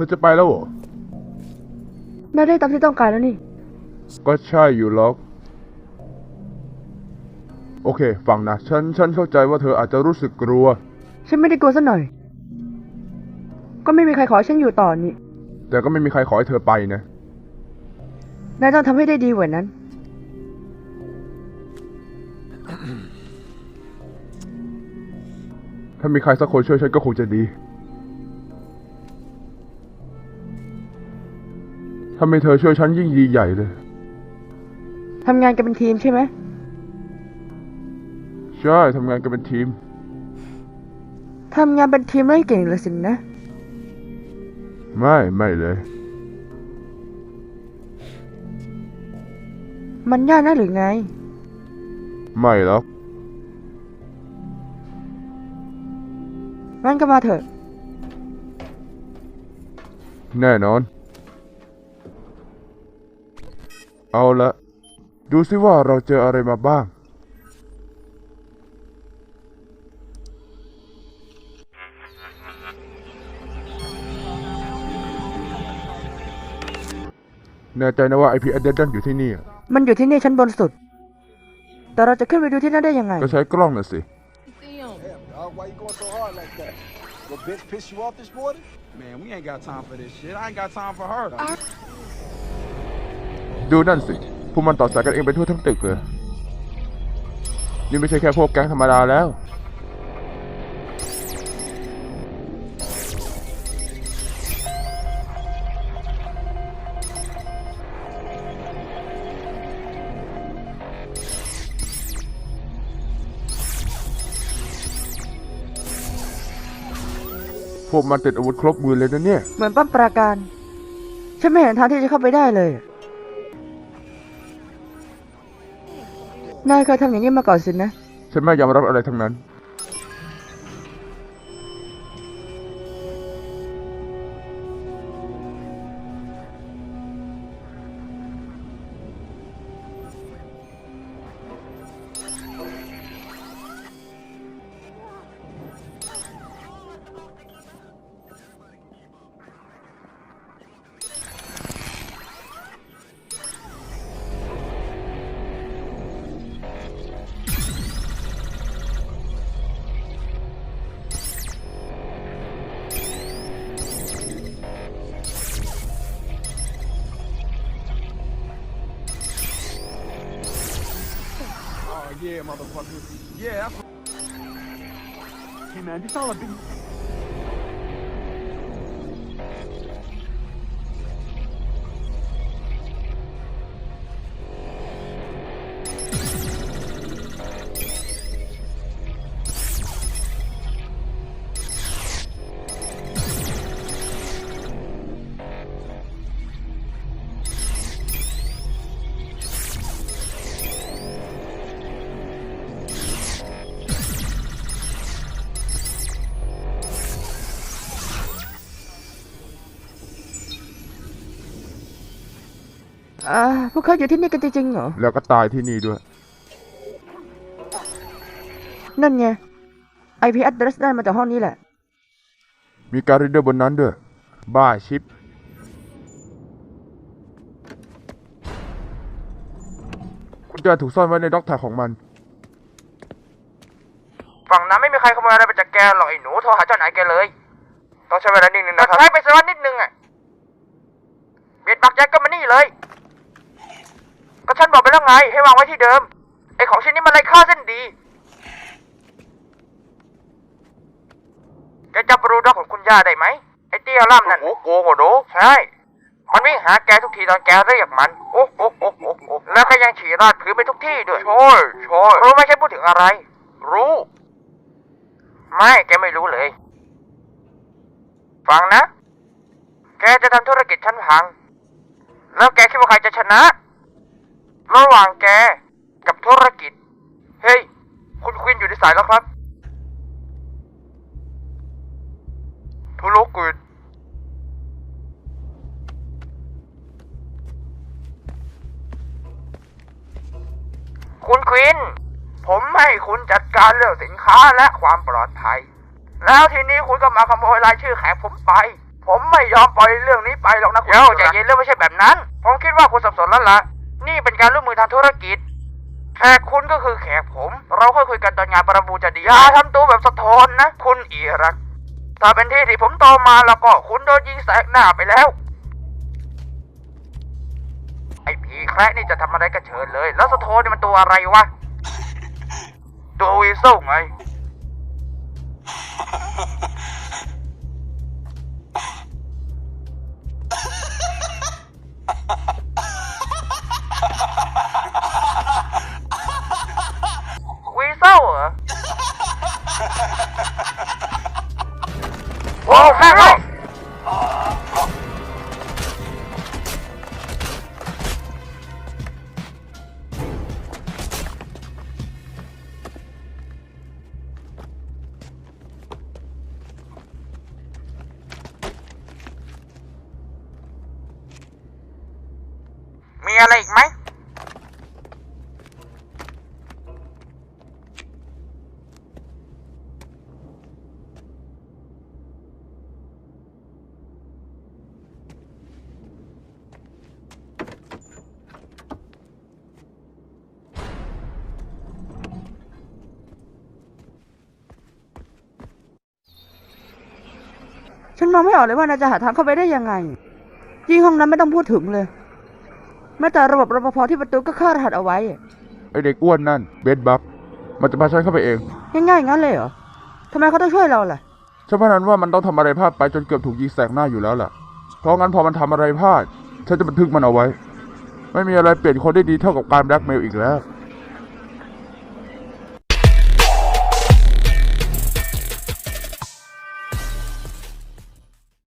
ธอจะไปแล้วเหรอนายได้ตามที่ต้องการแล้วนี่ ก็ใช่อยู่หรอก โอเค ฟังนะ ฉัน ฉันเข้าใจว่าเธออาจจะรู้สึกกลัว ฉันไม่ได้กลัวสักหน่อย ก็ไม่มีใครขอให้ฉันอยู่ต่อนี่ แต่ก็ไม่มีใครขอให้เธอไปนะ นายต้องทำให้ได้ดีกว่านั้น ถ้ามีใครสักคนช่วยฉันก็คงจะดี ถ้าไม่เธอช่วยฉันยิ่งดีใหญ่เลย ทำงานกันเป็นทีมใช่ไหม ใช่ทำงานกันเป็นทีม ทำงานเป็นทีมไม่เก่งเลยสินะ ไม่ไม่เลย มันยากนะหรือไง ไม่หรอกงั้นก็มาเถอะ แน่นอน เอาละดูซิว่าเราเจออะไรมาบ้าง แน่ใจนะว่า IP address นั่นอยู่ที่นี่อะมันอยู่ที่นี่ชั้นบนสุด แต่เราจะขึ้นไปดูที่นั่นได้ยังไง ก็ใช้กล้องน่ะสิ Damn, dog, why you going so hard like that? Your bitch piss you off this morning? Man, we ain't got time for this shit. I ain't got time for her. ดูนั่นสิ พวกมันต่อสายกันเองไปทั่วทั้งตึกเลย นี่ไม่ใช่แค่พวกแก๊งธรรมดาแล้ว พวกมันติดอาวุธครบมือเลยนะเนี่ย เหมือนป้อมปราการ ฉันไม่เห็นทางที่จะเข้าไปได้เลย นายเคยทำอย่างนี้มาก่อนสินะ ฉันไม่ยอมรับอะไรทั้งนั้น motherfucker. Yeah, Hey, man, this all a big... อ่าพวกเขาอยู่ที่นี่กันจริงๆเหรอ แล้วก็ตายที่นี่ด้วย นั่นไง IP address ได้มาจากห้องนี้แหละ มีการรีดเดอร์บนนั้นด้วย บ้าชิป คุณจะถูกซ่อนไว้ในด็อกแท็กของมัน ฝั่งนั้นไม่มีใครขโมยอะไรไปจากแกหรอกไอ้หนูโทรหาเจ้านายแกเลย ต้องใช้เวลานิดนึงนะครับใช้ไปสักนิดนึงอะเบียดบักแจ็คก็มานี่เลยก็ ฉันบอกไปแล้วไง ให้วางไว้ที่เดิม ไอ้ของชิ้นนี้มันไร้ค่าเส้นดีแกจำบรูด็อกของคุณย่าได้ไหมไอ้เตี้ยล่ำนั่นโอ้โกโหโดใช่ มันวิ่งหาแกทุกทีตอนแกเรียกมัน โอ้โหโอ้โหโอ้โหแล้วก็ยังฉี่ราดพื้นไปทุกที่ด้วยโช่วยช่วยรู้ไหมฉันพูดถึงอะไร รู้ ไม่แกไม่รู้เลย ฟังนะ แกจะทำธุรกิจชั้นพัง แล้วแกคิดว่าใครจะชนะ ระหว่างแกกับธุรกิจ เฮ้ย คุณควินอยู่ในสายแล้วครับ ธุรกิจคุณควิน ผมให้คุณจัดการเรื่องสินค้าและความปลอดภัย แล้วทีนี้คุณก็มาขโมยรายชื่อแขกผมไป ผมไม่ยอมปล่อยเรื่องนี้ไปหรอกนะคุณเดี๋ยวใจเย็นเรื่องไม่ใช่แบบนั้น ผมคิดว่าคุณสับสนแล้วล่ะ นี่เป็นการร่วมมือทางธุรกิจ แขกคุณก็คือแขกผม เราค่อยคุยกันตอนงานประมูลจะดีอย่าทำตัวแบบสะท้อนนะ คุณอีรัก ถ้าเป็นที่ที่ผมโตมาแล้วก็คุณโดนยิงแสกหน้าไปแล้ว ไอ้ผีแคระนี่จะทำอะไรก็เชิญเลย แล้วสะโทนนี่มันตัวอะไรวะ ตัววีโซ่ไง ฉันมองไม่ออกเลยว่านายจะหาทางเข้าไปได้ยังไงยิ่งห้องนั้นไม่ต้องพูดถึงเลยแม้แต่ระบบรปภที่ประตูก็ฆ่ารหัสเอาไว้ ไอเด็กอ้วนนั่นเบสบัฟมันจะพาฉันเข้าไปเอง ง่ายๆงั้นเลยเหรอทำไมเขาต้องช่วยเราล่ะฉันพนันว่ามันต้องทำอะไรพลาดไปจนเกือบถูกยิงแสกหน้าอยู่แล้วล่ะ เพราะงั้นพอมันทำอะไรพลาดฉันจะบันทึกมันเอาไว้ ไม่มีอะไรเปลี่ยนคนได้ดีเท่ากับการแบล็กเมลอีกแล้ว